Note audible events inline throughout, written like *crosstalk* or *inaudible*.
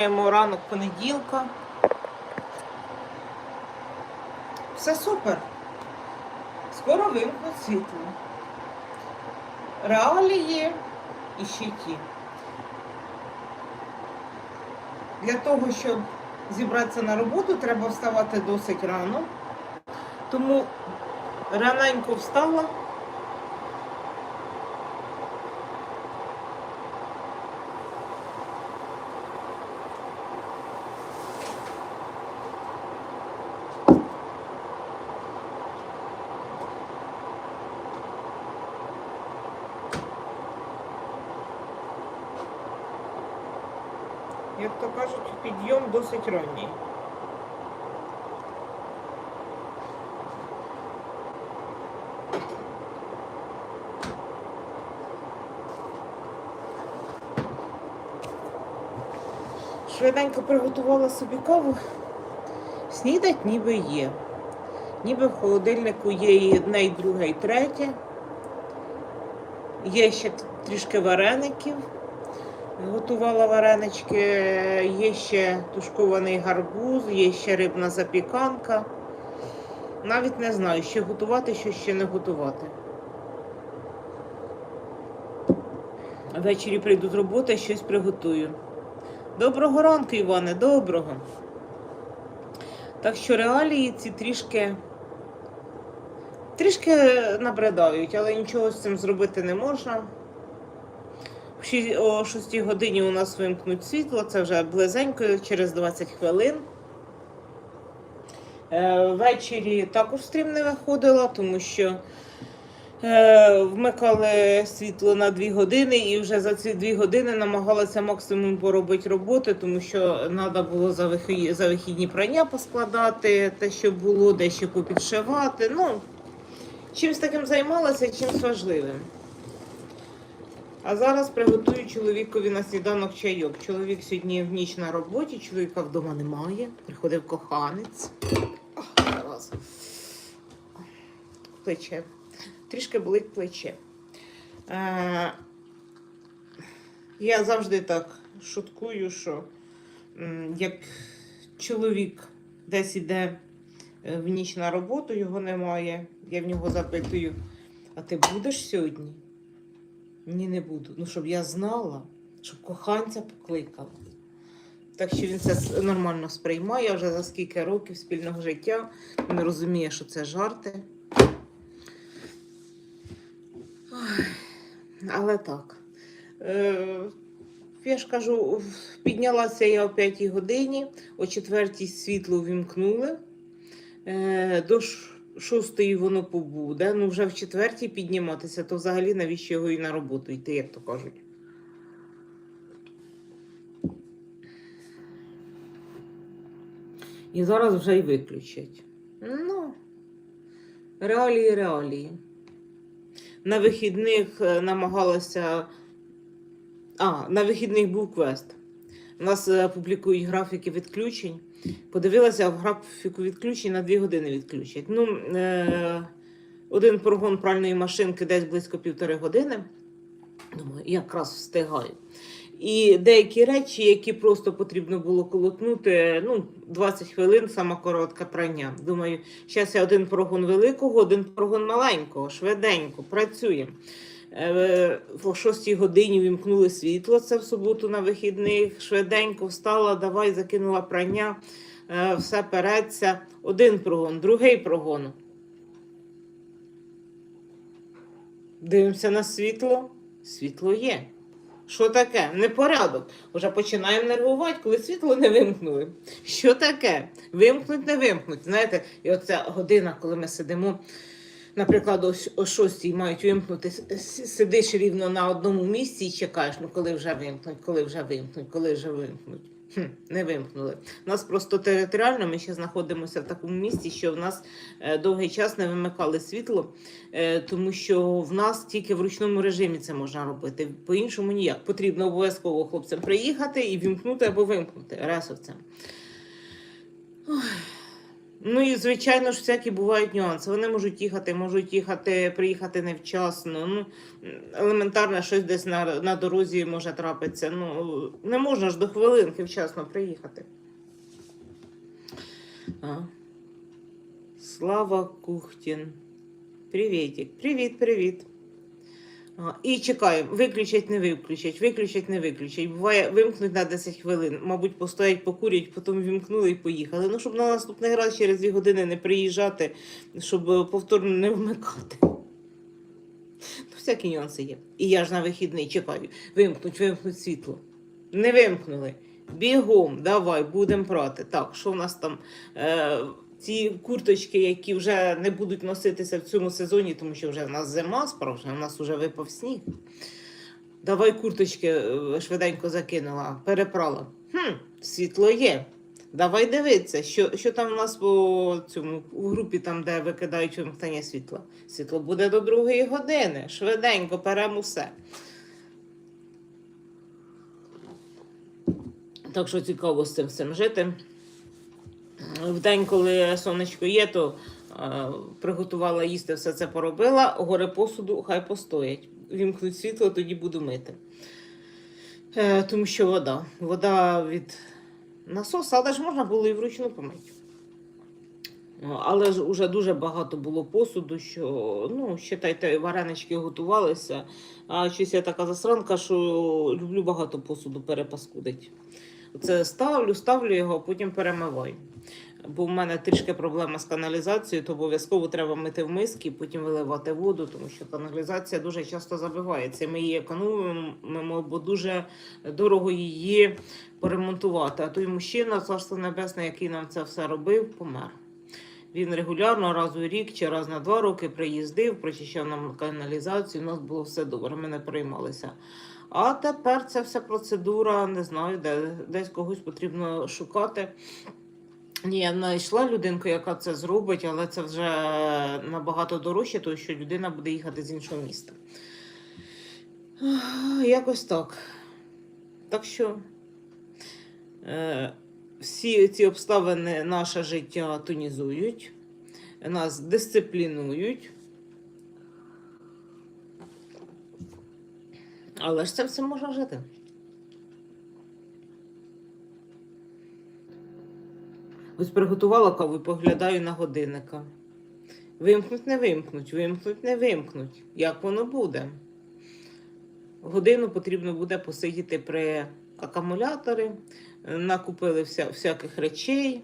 Маємо ранок понеділка. Все супер. Скоро вимкнуть світло. Реалії і ще ті. Для того, щоб зібратися на роботу, треба вставати досить рано. Тому раненько встала. Як то кажуть, підйом досить ранній. Швиденько приготувала собі каву. Снідать ніби є. Ніби в холодильнику є і одне, і друге, і третє. Є ще трішки вареників. Готувала варенички, є ще тушкований гарбуз, є ще рибна запіканка. Навіть не знаю, що готувати, що ще не готувати. Ввечері прийду з роботи, щось приготую. Доброго ранку, Іване, доброго. Так що реалії ці трішки, трішки набридають, але нічого з цим зробити не можна. О 6 годині у нас вимкнуть світло, це вже близенько, через 20 хвилин. Е, Ввечері також стрім не виходила, тому що е, вмикали світло на 2 години і вже за ці 2 години намагалася максимум поробити роботи, тому що треба було за вихідні прання поскладати, те, що було, дещо попідшивати. Ну, чимось таким займалася, чимось важливим. А зараз приготую чоловікові на сніданок чайок. Чоловік сьогодні в ніч на роботі, чоловіка вдома немає. Приходив коханець. Ох, зараз. Плече. Трішки болить плече. Е, я завжди так шуткую, що як чоловік десь іде е, в ніч на роботу, його немає. Я в нього запитую, а ти будеш сьогодні? Ні, не буду. Ну, щоб я знала, щоб коханця покликала. Так що він це нормально сприймає вже за скільки років спільного життя. Він розуміє, що це жарти. Але так. Е, я ж кажу, піднялася я о 5 годині, о 4 світло вімкнули. Е, шостої воно побуде. Ну, вже в четвертій підніматися, то взагалі навіщо його і на роботу йти, як то кажуть. І зараз вже й виключать. Ну, реалії, реалії. На вихідних е, намагалася. А, на вихідних був квест. У нас е, публікують графіки відключень. Подивилася в графіку відключень на 2 години відключать. Ну, е, один прогон пральної машинки десь близько півтори години. Думаю, якраз встигаю. І деякі речі, які просто потрібно було колотнути, ну, 20 хвилин, сама коротка прання. Думаю, зараз я один прогон великого, один прогон маленького, швиденько, працюємо. Е, О 6 годині вімкнули світло, це в суботу на вихідних. Швиденько встала, давай закинула прання, е, все переться. Один прогон, другий прогон. Дивимося на світло. Світло є. Що таке? Непорядок. Уже починаємо нервувати, коли світло не вимкнули. Що таке? Вимкнуть, не вимкнуть. Знаєте, і оця година, коли ми сидимо, наприклад, ось о 6 мають вимкнути, сидиш рівно на одному місці і чекаєш, ну коли вже вимкнуть, коли вже вимкнуть, коли вже вимкнуть. Хм, не вимкнули. У нас просто територіально ми ще знаходимося в такому місці, що в нас е, довгий час не вимикали світло, е, тому що в нас тільки в ручному режимі це можна робити. По-іншому ніяк. Потрібно обов'язково хлопцям приїхати і вімкнути або вимкнути ресурсом. Ой. Ну і звичайно ж, всякі бувають нюанси. Вони можуть їхати, можуть їхати, приїхати невчасно. Ну, елементарно щось десь на, на дорозі може трапитися. Ну, не можна ж до хвилинки вчасно приїхати. А. Слава Кухтін. Привітик. Привіт, привіт. І чекаємо, виключать, не виключать, виключать, не виключать. Буває, вимкнуть на 10 хвилин. Мабуть, постоять, покурять, потім вімкнули і поїхали. Ну, щоб на наступний раз через 2 години не приїжджати, щоб е, повторно не вмикати. Ну, всякі нюанси є. І я ж на вихідний чекаю. Вимкнуть, вимкнуть світло. Не вимкнули. Бігом, давай, будемо прати. Так, що в нас там? Е, ці курточки, які вже не будуть носитися в цьому сезоні, тому що вже в нас зима справжня, у нас вже випав сніг. Давай курточки е, швиденько закинула, перепрала. Хм, світло є. Давай дивитися, що, що там у нас по цьому у групі, там, де викидають вимкнення світла. Світло буде до другої години. Швиденько беремо все. Так що цікаво з цим всім жити. В день, коли сонечко є, то е, приготувала їсти, все це поробила. Гори посуду хай постоять. Вімкнуть світло, тоді буду мити. Е, тому що вода. Вода від насоса, але ж можна було і вручну помити. Ну, Але ж уже дуже багато було посуду, що, ну, считайте, варенички готувалися. А щось я така засранка, що люблю багато посуду перепаскудить. Це ставлю, ставлю його, а потім перемиваю. Бо в мене трішки проблема з каналізацією, то обов'язково треба мити в миски, потім виливати воду, тому що каналізація дуже часто забивається. Ми її економимо, бо дуже дорого її поремонтувати. А той мужчина, царство небесне, який нам це все робив, помер. Він регулярно раз у рік чи раз на два роки приїздив, прочищав нам каналізацію. У нас було все добре, ми не приймалися. А тепер ця вся процедура, не знаю, де десь когось потрібно шукати. Ні, я знайшла людинку, яка це зробить, але це вже набагато дорожче, тому що людина буде їхати з іншого міста. Якось так. Так що е, всі ці обставини наше життя тонізують, нас дисциплінують. Але ж це все можна жити. Ось приготувала каву і поглядаю на годинника. Вимкнуть, не вимкнуть, вимкнуть, не вимкнуть. Як воно буде? Годину потрібно буде посидіти при акумуляторі, накупили вся, всяких речей.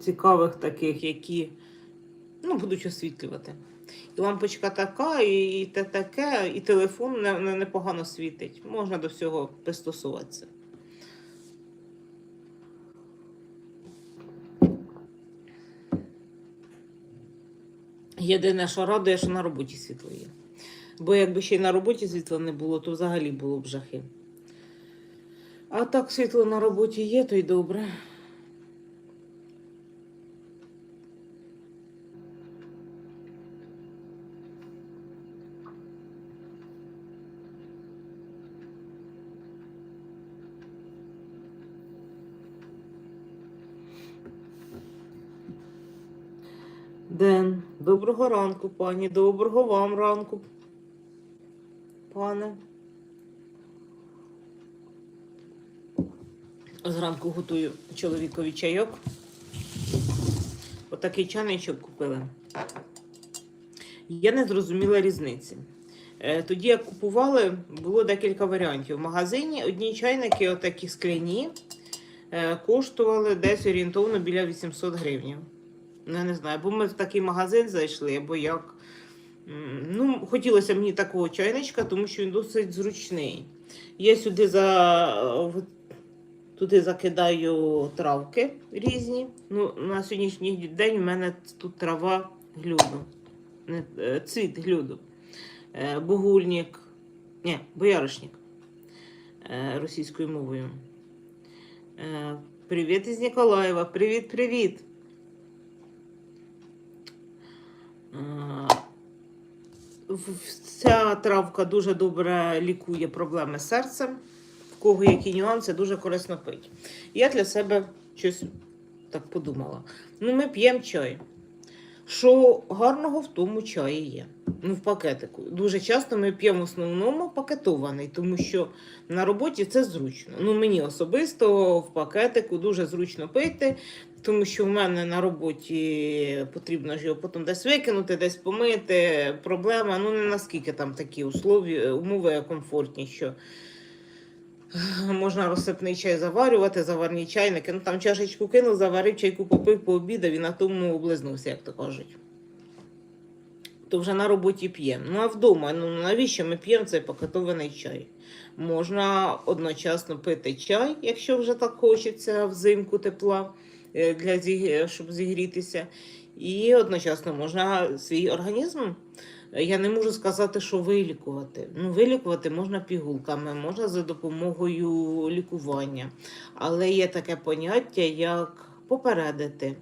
Цікавих таких, які ну, будуть освітлювати. І лампочка така, і, те таке, і телефон не, не, непогано світить. Можна до всього пристосуватися. Єдине, що радує, що на роботі світло є. Бо якби ще й на роботі світла не було, то взагалі було б жахи. А так світло на роботі є, то й добре. Ден, доброго ранку, пані. Доброго вам ранку, пане. Зранку готую чоловікові чайок. Отакий чайничок купили. Я не зрозуміла різниці. Е, Тоді, як купували, було декілька варіантів. В магазині одні чайники, отакі скляні, е, коштували десь орієнтовно біля 800 гривень. Ну, Я не знаю, бо ми в такий магазин зайшли, або як. Ну, хотілося мені такого чайничка, тому що він досить зручний. Я сюди за... туди закидаю травки різні. Ну, на сьогоднішній день в мене тут трава глюду. Е, цвіт глюду. Е, Бугульник. Ні, бояришник. Е, Російською мовою. Привіт із Ніколаєва. Привіт, привіт. Е, в- Ця травка дуже добре лікує проблеми з серцем. В кого які нюанси, дуже корисно пити. Я для себе щось так подумала. Ну, ми п'ємо чай. Що гарного в тому чаї є. Ну, в пакетику. Дуже часто ми п'ємо в основному пакетований, тому що на роботі це зручно. Ну, мені особисто в пакетику дуже зручно пити, тому що в мене на роботі потрібно ж його потім десь викинути, десь помити. Проблема, ну не наскільки там такі услові, умови комфортні, що можна розсипний чай заварювати, заварні чайники. Ну там чашечку кинув, заварив, чайку попив, пообідав і на тому облизнувся, як то кажуть. То вже на роботі п'ємо. Ну а вдома, ну навіщо ми п'ємо цей пакетований чай? Можна одночасно пити чай, якщо вже так хочеться взимку тепла, е, для зі- щоб зігрітися. І одночасно можна свій організм. е, Я не можу сказати, що вилікувати. Ну, вилікувати можна пігулками, можна за допомогою лікування. Але є таке поняття, як попередити.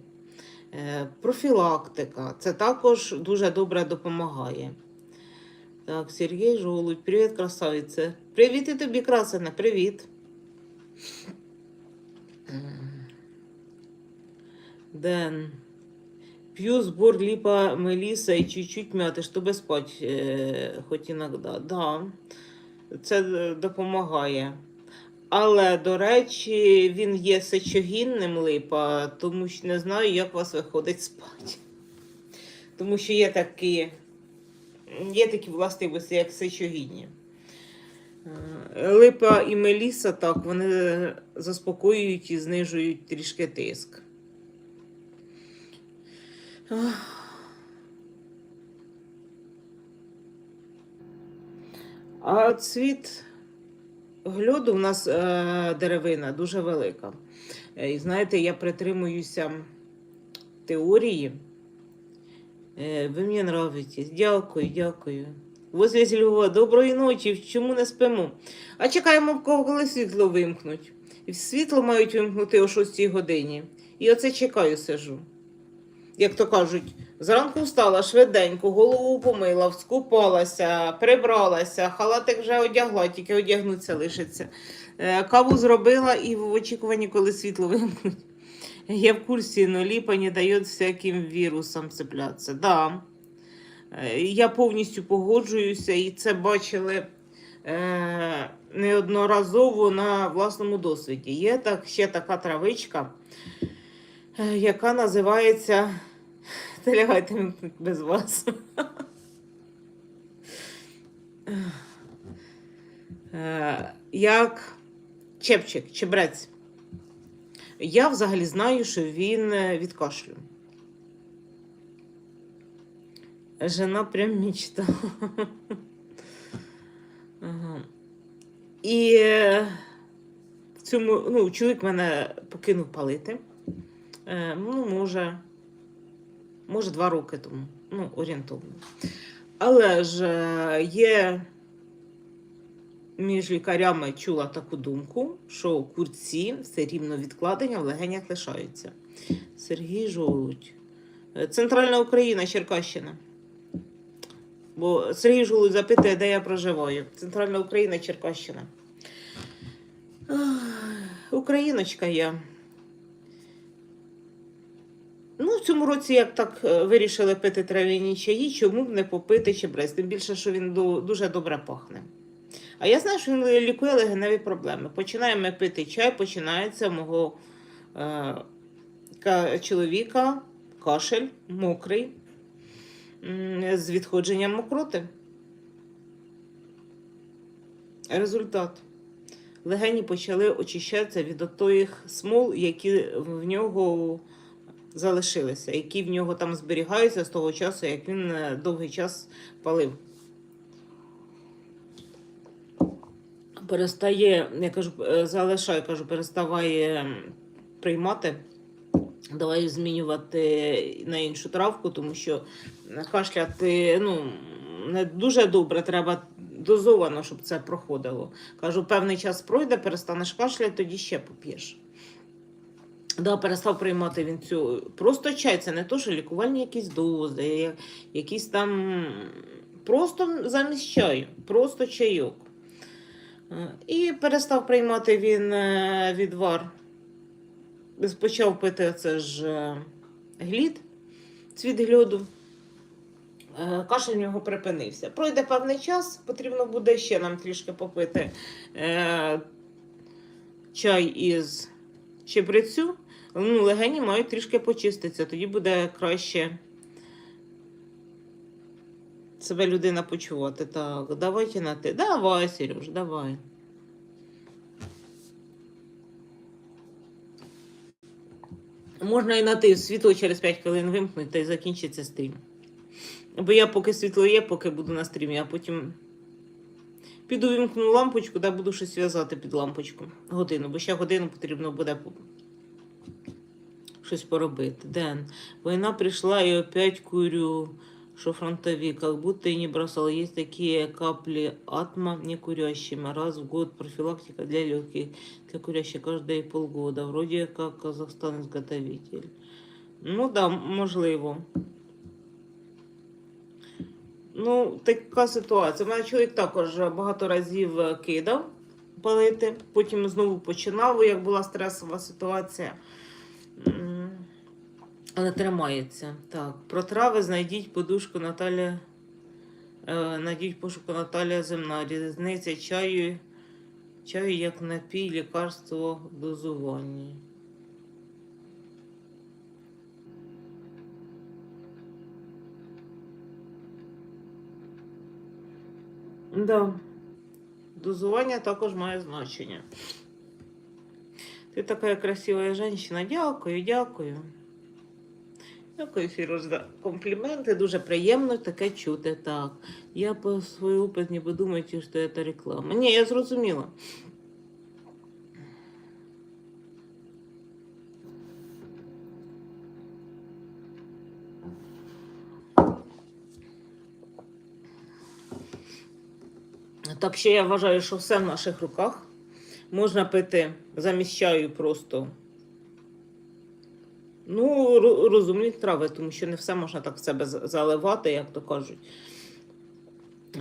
Е, Профілактика. Це також дуже добре допомагає. Так, Сергій Жолудь, привіт, красавице. Привіт і тобі, красене, привіт. М. Ден. Пью сбор липа мелиса и чуть-чуть мяти, щоб спать е, хоч іноді. Да, це допомагає. Але, до речі, він є сечогінним липа, тому що не знаю, як вас виходить спати. Тому що є такі, є такі властивості, як сечогінні. Е, Липа і меліса, так, вони заспокоюють і знижують трішки тиск. А цвіт гльоду в нас е, деревина дуже велика. Е, І знаєте, я притримуюся теорії. Е, ви мені нравитесь. Дякую, дякую. Возле Львова, доброї ночі. Чому не спимо? А чекаємо, коли світло вимкнуть. І світло мають вимкнути о 6 годині. І оце чекаю, сижу. Як то кажуть, зранку встала швиденько, голову помила, вскупалася, прибралася, халатик вже одягла, тільки одягнуться лишиться. Е, Каву зробила і в очікуванні, коли світло вимкнуть. Я в курсі, но липа не дає всяким вірусам цеплятися. Да. Е, Я повністю погоджуюся, і це бачили е, неодноразово на власному досвіді. Є так, ще така травичка, яка називається. Та без вас. Як чепчик, чебрець. Я взагалі знаю, що він е, від кашлю. Жена прям мечта. Ага. І е, в цьому, ну, чоловік мене покинув палити. Е, ну, може, може, два роки тому, ну, орієнтовно. Але ж е, є між лікарями чула таку думку, що курці все рівно відкладення в легенях лишаються. Сергій Жолудь. Е, Центральна Україна, Черкащина. Бо Сергій Жолудь запитує, де я проживаю. Центральна Україна, Черкащина. Україночка я. Ну, в цьому році, як так е, вирішили пити трав'яні чаї, чому б не попити чебрець? Тим більше, що він дуже добре пахне. А я знаю, що він лікує легеневі проблеми. Починаємо пити чай, починається у мого е, ка- чоловіка кашель мокрий з відходженням мокроти. Результат. Легені почали очищатися від тих смол, які в нього залишилися, які в нього там зберігаються з того часу, як він е, довгий час палив. Перестає, я кажу, е, залишаю, кажу, переставає приймати. Давай змінювати на іншу травку, тому що кашляти ну, не дуже добре, треба дозовано, щоб це проходило. Кажу, певний час пройде, перестанеш кашляти, тоді ще поп'єш. Да, перестав приймати він цю. Просто чай, це не то, що лікувальні якісь дози, якісь там просто замість чаю, просто чайок. Е, І перестав приймати він е, відвар. Почав пити це ж е, глід, цвіт гльоду. Кашель в нього припинився. Пройде певний час, потрібно буде ще нам трішки попити чай із чебрецю. Ну, легені мають трішки почиститися, тоді буде краще себе людина почувати. Так, давайте на ти. Давай, Сереж, давай. Можна і на ти світло через 5 хвилин вимкнути та й закінчиться стрім. Бо я поки світло є, поки буду на стрімі, а потім піду вимкну лампочку, да буду щось в'язати під лампочку. Годину, бо ще годину потрібно буде щось поробити. Ден. Війна прийшла і опять курю, що фронтові, как будто и не бросал. Есть такие капли атма не курящими. Раз в год профилактика для легких. Для курящих каждые полгода. Вроде как Казахстан изготовитель. Ну да, можливо. Ну, така ситуація. У мене чоловік також багато разів е, кидав палити, потім знову починав, як була стресова ситуація. Але тримається. Так, про трави знайдіть подушку Наталя. Е, Найдіть пошуку Наталія Земна. Різниця чаю, чаю як напій, лікарство в дозуванні. Да. Дозування також має значення. Ти така красива жінка. Дякую, дякую. Дякую, Сереж, за компліменти. Дуже приємно таке чути. Так. Я по свій опит не подумайте, що це реклама. Ні, я зрозуміла. Так що я вважаю, що все в наших руках. Можна пити замість чаю просто. Ну, розумні трави, тому що не все можна так в себе заливати, як то кажуть.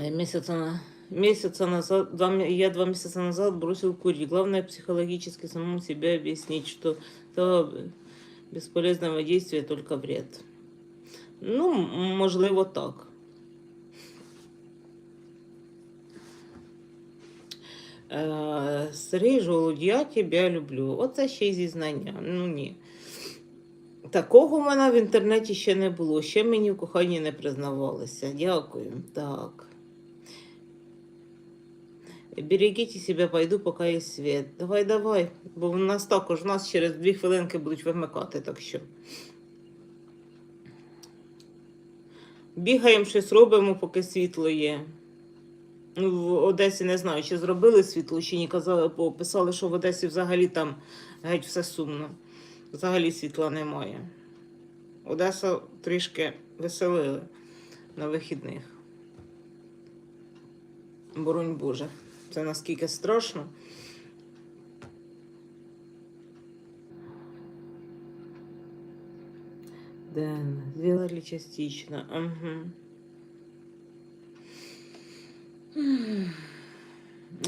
Е, Месяца, на- месяца назад, два, я два месяца назад бросил курить. Главное психологически самому себе объяснить, что то бесполезного действия только вред. Ну, можливо, так. Е, Сергій Жолудь, я тебе люблю. Оце ще й зізнання. Ну ні. Такого в мене в інтернеті ще не було. Ще мені в коханні не признавалися. Дякую. Так. Берегіть себе, пойду, поки є світ. Давай, давай. Бо в нас також, в нас через дві хвилинки будуть вимикати, так що. Бігаємо, щось робимо, поки світло є. Ну, в Одесі не знаю, чи зробили світло, чи ні. Казали, писали, що в Одесі взагалі там геть все сумно. Взагалі світла немає. Одеса трішки веселили на вихідних. Боронь Боже. Це наскільки страшно. Ден, частично. Угу.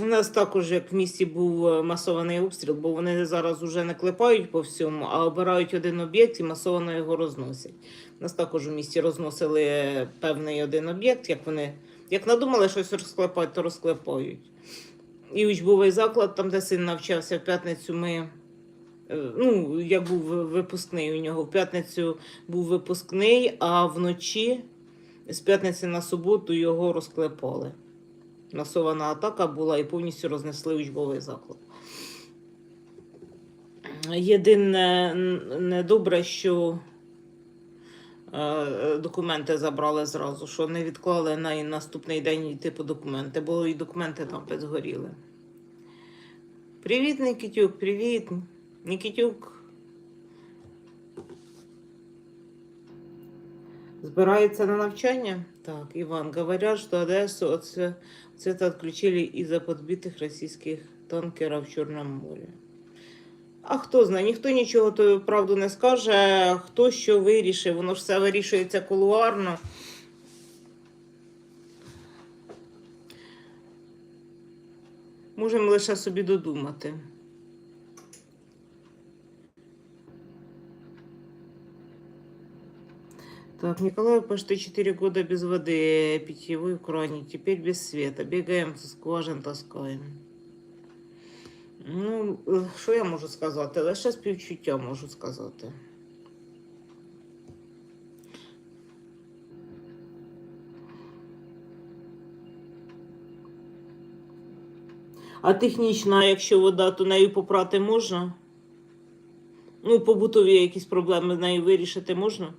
У нас також, як в місті був е, масований обстріл, бо вони зараз уже не клепають по всьому, а обирають один об'єкт і масово його розносять. У нас також у місті розносили певний один об'єкт, як вони як надумали щось розклепати, то розклепають. І учбовий заклад, там, де син навчався в п'ятницю, ми. е, Ну, як був випускний у нього. В п'ятницю був випускний, а вночі з п'ятниці на суботу його розклепали. Масована атака була і повністю рознесли учбовий заклад. Єдине недобре, що е, документи забрали зразу, що не відклали на наступний день йти по документи, бо і документи там підгоріли. Привіт, Никитюк, привіт. Никитюк. Збирається на навчання? Так, Іван. Говорять, що Одесу свя- света відключили із-за підбитих російських танкерів в Чорному морі. А хто знає, ніхто нічого то правду не скаже, хто що вирішив, воно ж все вирішується кулуарно. Можемо лише собі додумати. Так, Николай почти 4 года без воды, питьевой в кране, теперь без света. Бегаем со скважин, таскаем. Ну, що я можу сказати? Лише співчуття можу сказати. А технічно, якщо вода, то нею попрати можна? Ну, побутові якісь проблеми з нею вирішити можна?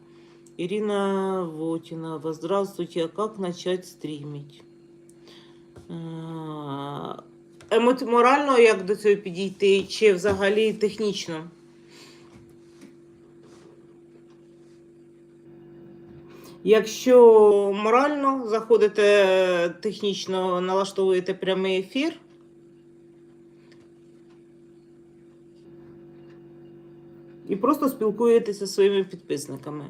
Ирина Вотинова. Здравствуйте. А как начать стримить? Е, морально як до цього підійти, чи взагалі технічно? Якщо морально заходите технічно, налаштовуєте прямий ефір. І просто спілкуєтеся зі своїми підписниками.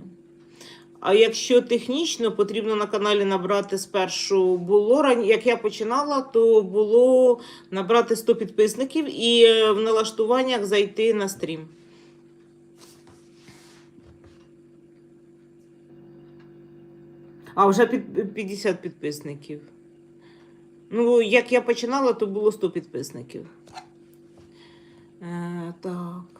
А якщо технічно, потрібно на каналі набрати спершу було як я починала, то було набрати 100 підписників і е, в налаштуваннях зайти на стрім. А вже під 50 підписників. Ну, як я починала, то було 100 підписників. Е, так.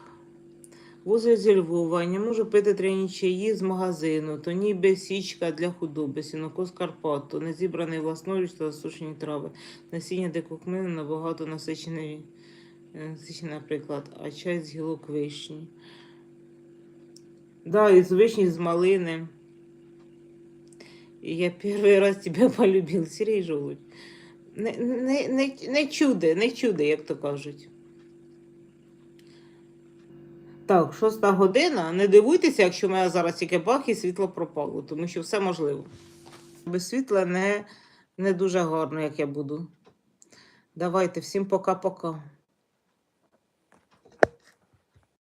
Возле зі Львова не можу пити трені чаї з магазину, то ніби січка для худоби, сінокос Карпат, то не зібраний власноруч та засушені трави. Насіння дикокмини набагато е, насичений, наприклад, а чай з гілок вишні. Да, із вишні, з малини. І я перший раз тебе *laughs* полюбив, Сергій Жолудь. Не, не, не, не чуде, не чуде, як то кажуть. Так, шоста година. Не дивуйтеся, якщо в мене зараз тільки бах і світло пропало, тому що все можливо. Без світла не, не дуже гарно, як я буду. Давайте, всім пока-пока.